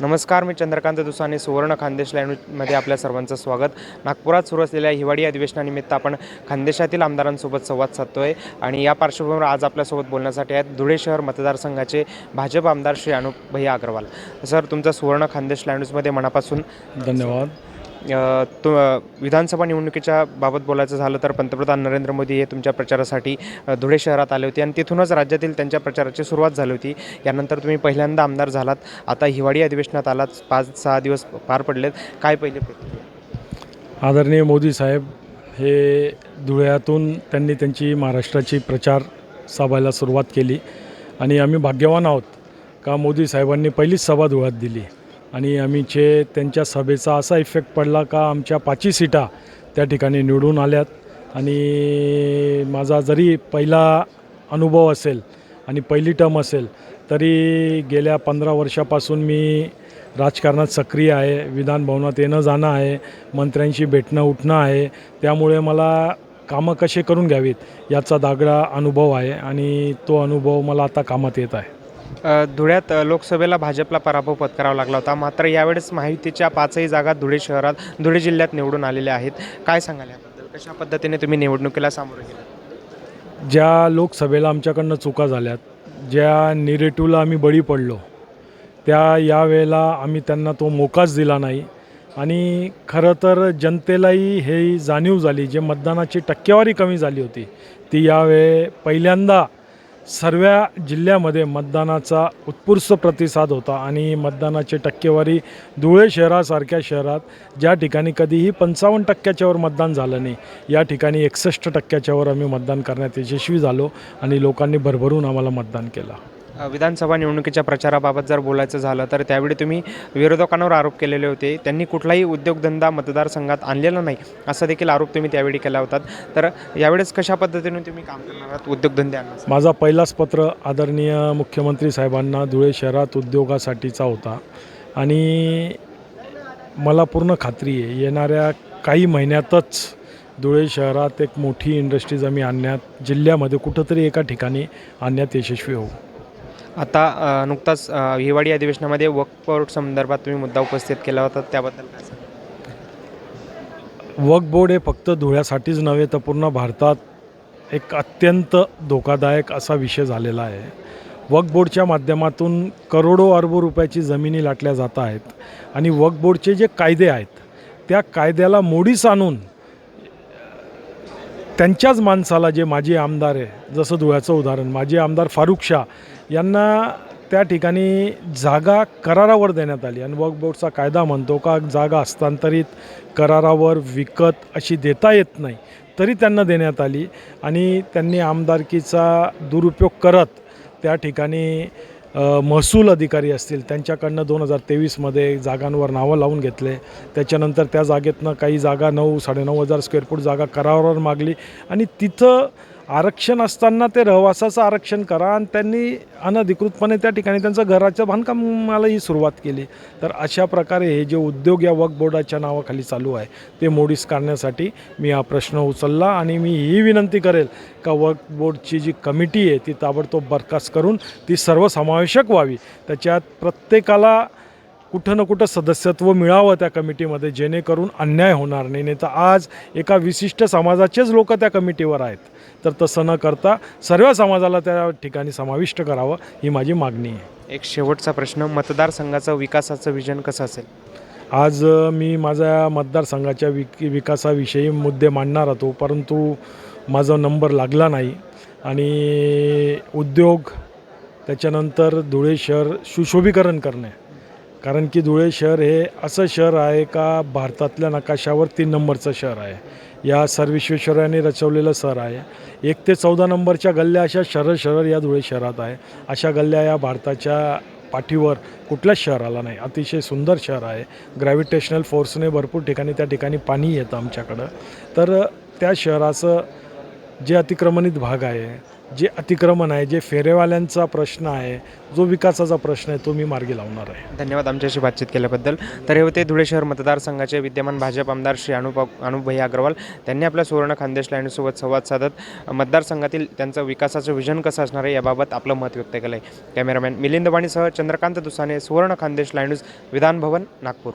नमस्कार मी चंद्रकांत दुसाने सुवर्ण खानदेश लँडमध्ये आपल्या सर्वांचं स्वागत. नागपुरात सुरू असलेल्या हिवाळी अधिवेशनानिमित्त आपण खानदेशातील आमदारांसोबत संवाद साधतो आहे आणि या पार्श्वभूमीवर आज आपल्यासोबत बोलण्यासाठी आहेत धुळे शहर मतदारसंघाचे भाजप आमदार श्री अनुप भैया अग्रवाल. सर तुमचं सुवर्ण खानदेश लँडूजमध्ये मनापासून धन्यवाद. तु विधानसभा निवडणुकीच्या बाबत बोलायचं झालं तर पंतप्रधान नरेंद्र मोदी हे तुमच्या प्रचारासाठी धुळे शहरात आले होते आणि तिथूनच राज्यातील त्यांच्या प्रचाराची सुरुवात झाली होती. यानंतर तुम्ही पहिल्यांदा आमदार झालात. आता हिवाळी अधिवेशनात आलात. पाच सहा दिवस पार पडलेत. काय पहिले आदरणीय मोदी साहेब हे धुळ्यातून त्यांनी त्यांची महाराष्ट्राची प्रचार सभेला सुरुवात केली आणि आम्ही भाग्यवान आहोत का मोदी साहेबांनी पहिलीच सभा धुळ्यात दिली? आणि आम्हीचे त्यांच्या सभेचा असा इफेक्ट पडला का आमच्या पाचही सीटा त्या ठिकाणी निवडून आल्यात. आणि माझा जरी पहिला अनुभव असेल आणि पहिली टर्म असेल तरी गेल्या पंधरा वर्षापासून मी राजकारणात सक्रिय आहे विधानभवनात येणं जाणं आहे मंत्र्यांशी भेटणं उठणं आहे त्यामुळे मला कामं कसे करून घ्यावीत याचा दागडा अनुभव आहे आणि तो अनुभव मला आता कामात येत आहे. धुळ्यात लोकसभेला भाजपला पराभव पत्करावा लागला होता. मात्र यावेळेस माहितीच्या पाचही जागा धुळे शहरात धुळे जिल्ह्यात निवडून आलेल्या आहेत. काय सांगाल याबद्दल? कशा पद्धतीने तुम्ही निवडणुकीला सामोरे गेला ज्या लोकसभेला आमच्याकडनं चुका झाल्यात ज्या निरेटिव्हला आम्ही बळी पडलो त्या यावेळेला आम्ही त्यांना तो मोकाच दिला नाही. आणि खरं तर जनतेलाही हे जाणीव झाली जे मतदानाची टक्केवारी कमी झाली होती ती यावेळे पहिल्यांदा सर्व जिल्ह्यामध्ये मतदानाचा उत्स्फूर्त प्रतिसाद होता आणि मतदानाची टक्केवारी धुळे शहरासारख्या शहरात ज्या ठिकाणी कधीही पंचावन्न टक्क्याच्यावर मतदान झालं नाही या ठिकाणी एकसष्ट टक्क्याच्यावर आम्ही मतदान करण्यात यशस्वी झालो आणि लोकांनी भरभरून आम्हाला मतदान केलं. विधानसभा निवडणुकीच्या प्रचाराबाबत जर बोलायचं झालं तर त्यावेळी तुम्ही विरोधकांवर आरोप केलेले होते. त्यांनी कुठलाही उद्योगधंदा मतदारसंघात आणलेला नाही असा देखील आरोप तुम्ही त्यावेळी केला होता. तर यावेळेस कशा पद्धतीने तुम्ही काम करणार आहात उद्योगधंदे माझा पहिलाच पत्र आदरणीय मुख्यमंत्री साहेबांना धुळे शहरात उद्योगासाठीचा होता. आणि मला पूर्ण खात्री आहे येणाऱ्या काही महिन्यातच धुळे शहरात एक मोठी इंडस्ट्रीज आम्ही आणण्यात जिल्ह्यामध्ये कुठंतरी एका ठिकाणी आणण्यात यशस्वी होऊ. आता नुकताच हिवाळी अधिवेशनामध्ये वक्फ संदर्भात तुम्ही मुद्दा उपस्थित केला होता त्याबद्दल काय सांगाल? वक्फ बोर्ड हे फक्त धुळ्यासाठीच नव्हे तर पूर्ण भारतात एक अत्यंत धोकादायक असा विषय झालेला आहे वक्फ बोर्डच्या माध्यमातून करोडो अरबो रुपयाची जमिनी लाटल्या जात आहेत आणि वक्फ बोर्डचे जे कायदे आहेत त्या कायद्याला मोडीस आणून त्यांच्याच माणसाला जे माजी आमदार आहे जसं धुळ्याचं उदाहरण माजी आमदार फारुख शाह यांना त्या ठिकाणी जागा करारावर देण्यात आली. आणि वक्फ बोर्डचा कायदा म्हणतो का जागा हस्तांतरित करारावर विकत अशी देता येत नाही तरी त्यांना देण्यात आली. आणि त्यांनी आमदारकीचा दुरुपयोग करत त्या ठिकाणी महसूल अधिकारी असतील त्यांच्याकडनं दोन हजार तेवीसमध्ये जागांवर नावं लावून घेतले. त्याच्यानंतर त्या जागेतनं काही जागा नऊ साडेनऊ हजार स्क्वेअर फूट जागा करारावर मागली. आणि तिथं आरक्षण असताना ते रहवासाचं आरक्षण करा आणि त्यांनी अनधिकृतपणे त्या ठिकाणी त्यांचं घराच्या बांधकामालाही सुरुवात केली. तर अशा प्रकारे हे जे उद्योग या वक्फ बोर्डाच्या नावाखाली चालू आहे ते मोडीस काढण्यासाठी मी हा प्रश्न उचलला आणि मी ही विनंती करेल का वक्फ बोर्डची जी कमिटी आहे ती ताबडतोब बरखास्त करून ती सर्वसमावेशक व्हावी. त्याच्यात प्रत्येकाला कुठं ना कुठं सदस्यत्व मिळावं त्या कमिटीमध्ये जेणेकरून अन्याय होणार नाही. नाही तर आज एका विशिष्ट समाजाचेच लोक त्या कमिटीवर आहेत. तर तसं न करता सर्व समाजाला त्या ठिकाणी समाविष्ट करावं ही माझी मागणी आहे. एक शेवटचा प्रश्न मतदारसंघाचं विकासाचं विजन कसं असेल? आज मी माझ्या मतदारसंघाच्या विक विकासाविषयी मुद्दे मांडणार होतो परंतु माझा नंबर लागला नाही. आणि उद्योग त्याच्यानंतर धुळे शहर सुशोभीकरण करणे. कारण की धुळे शहर हे असं शहर आहे का भारतातल्या नकाशावर तीन नंबरचं शहर आहे. या सर विश्वेश्वरायांनी रचवलेलं शहर आहे. एक ते चौदा नंबरच्या गल्ल्या अशा शहर शहर या धुळे शहरात आहे. अशा गल्ल्या या भारताच्या पाठीवर कुठल्याच शहराला नाही. अतिशय सुंदर शहर आहे. ग्रॅव्हिटेशनल फोर्सने भरपूर ठिकाणी त्या ठिकाणी पाणी येतं आमच्याकडं. तर त्या शहराचं जे अतिक्रमणित भाग आहे जे अतिक्रमण आहे जे फेरेवाल्यांचा प्रश्न आहे जो विकासाचा प्रश्न आहे तो मी मार्गी लावणार आहे. धन्यवाद आमच्याशी बातचीत केल्याबद्दल. तर हे होते धुळे शहर मतदारसंघाचे विद्यमान भाजप आमदार श्री अनुप अनुपभाई अग्रवाल. त्यांनी आपल्या सुवर्ण खानदेश लाईनसोबत संवाद साधत मतदारसंघातील त्यांचं विकासाचं विजन कसं असणार आहे याबाबत आपलं मत व्यक्त केलं आहे कॅमेरामॅन मिलिंद वाणीसह चंद्रकांत दुसाने सुवर्ण खानदेश लाईन्यूज विधान भवन नागपूर.